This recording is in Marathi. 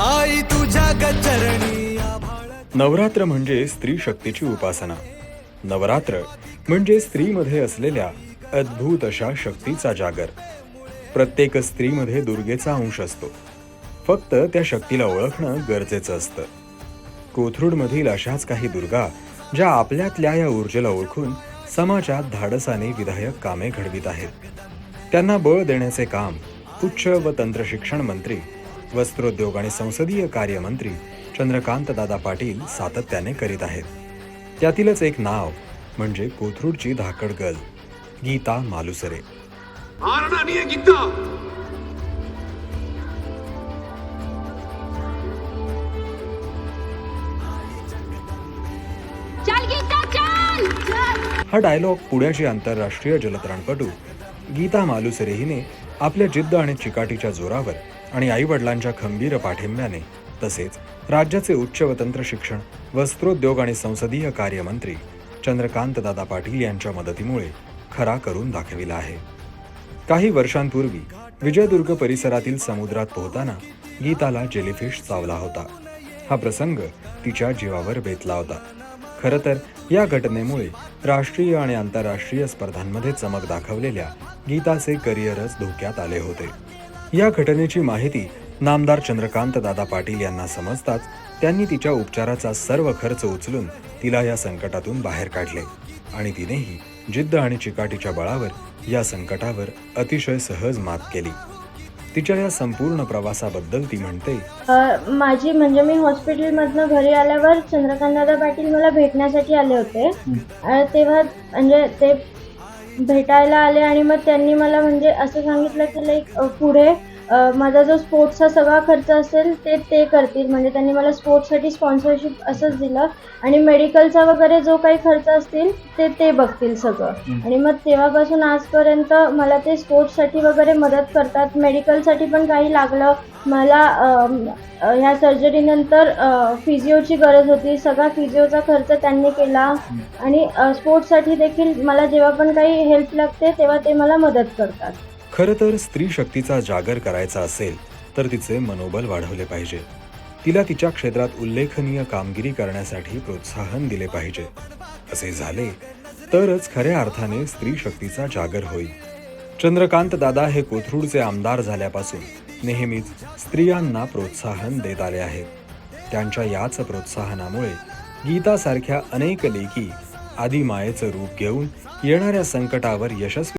आई तुझ्या गचरणी नवरात्र म्हणजे स्त्री शक्तीची उपासना. नवरात्र म्हणजे स्त्रीमध्ये असलेल्या अद्भुत अशा शक्तीचा जागर. प्रत्येक स्त्रीमध्ये दुर्गेचा अंश असतो. फक्त त्या शक्तीला ओळखणं गरजेचं असतं. कोथरूडमधील अशाच काही दुर्गा ज्या आपल्यातल्या या ऊर्जेला ओळखून समाजात धाडसाने विधायक कामे घडवित आहेत. त्यांना बळ देण्याचे काम उच्च व तंत्रशिक्षण मंत्री वस्त्रोद्योग आणि संसदीय कार्य मंत्री चंद्रकांत दादा पाटील सातत्याने करीत आहेत. त्यातीलच एक नाव म्हणजे कोथरूडची धाकड गर्ल गीता मालुसरे. गीता! चल गीता चल! चल! हा डायलॉग पुण्याची आंतरराष्ट्रीय जलतरणपटू गीता मालुसरे हिने आपल्या जिद्द आणि चिकाटीच्या जोरावर आणि आईवडिलांच्या खंबीर पाठिंब्याने तसेच राज्याचे उच्च व तंत्र शिक्षण वस्त्रोद्योग आणि संसदीय कार्यमंत्री चंद्रकांतदादा पाटील यांच्या मदतीमुळे खरा करून दाखविला आहे. काही वर्षांपूर्वी विजयदुर्ग परिसरातील समुद्रात पोहताना गीताला जेलीफिश चावला होता. हा प्रसंग तिच्या जीवावर बेतला होता. खरं तर या घटनेमुळे राष्ट्रीय आणि आंतरराष्ट्रीय स्पर्धांमध्ये चमक दाखवलेल्या गीताचे करिअरच धोक्यात आले होते. या घटनेची माहिती नामदार चंद्रकांत दादा पाटील यांना समजताच त्यांनी तिच्या उपचाराचा सर्व खर्च उचलून तिला या संकटातून बाहेर काढले आणि तिनेही जिद्द आणि चिकाटीच्या बळावर या संकटावर अतिशय सहज मात केली. तिच्या या संपूर्ण प्रवासाबद्दल ती म्हणते माझी म्हणजे मी हॉस्पिटलमधनं घरी आल्यावर चंद्रकांतदादा पाटील मला भेटण्यासाठी आले होते. तेव्हा म्हणजे ते भेटायला आले आणि मग त्यांनी मला म्हणजे असं सांगितलं की लाईक पुढे माझा जो स्पोर्ट्सचा सगळा खर्च असेल ते ते करतील. म्हणजे त्यांनी मला स्पोर्ट्ससाठी स्पॉन्सरशिप असंच दिलं. आणि मेडिकलचा वगैरे जो काही खर्च असतील ते ते बघतील सगळं. आणि मग तेव्हापासून आजपर्यंत मला ते स्पोर्ट्ससाठी वगैरे मदत करतात. मेडिकलसाठी पण काही लागलं. मला ह्या सर्जरीनंतर फिजिओची गरज होती. सगळा फिजिओचा खर्च त्यांनी केला. आणि स्पोर्ट्ससाठी देखील मला जेव्हा पण काही हेल्प लागते तेव्हा ते मला मदत करतात. खरं तर स्त्री शक्तीचा जागर करायचा असेल तर तिचे मनोबल वाढवले पाहिजे. तिला तिच्या क्षेत्रात उल्लेखनीय कामगिरी करण्यासाठी प्रोत्साहन दिले पाहिजे. असे झाले तरच खऱ्या अर्थाने स्त्री शक्तीचा जागर होईल. चंद्रकांत दादा हे कोथरूडचे आमदार झाल्यापासून नेहमीच स्त्रियांना प्रोत्साहन देत आले आहेत त्यांच्या याच प्रोत्साहनामुळे गीतासारख्या अनेक लेखी आदिमायेचं रूप घेऊन येणाऱ्या संकटावर यशस्वी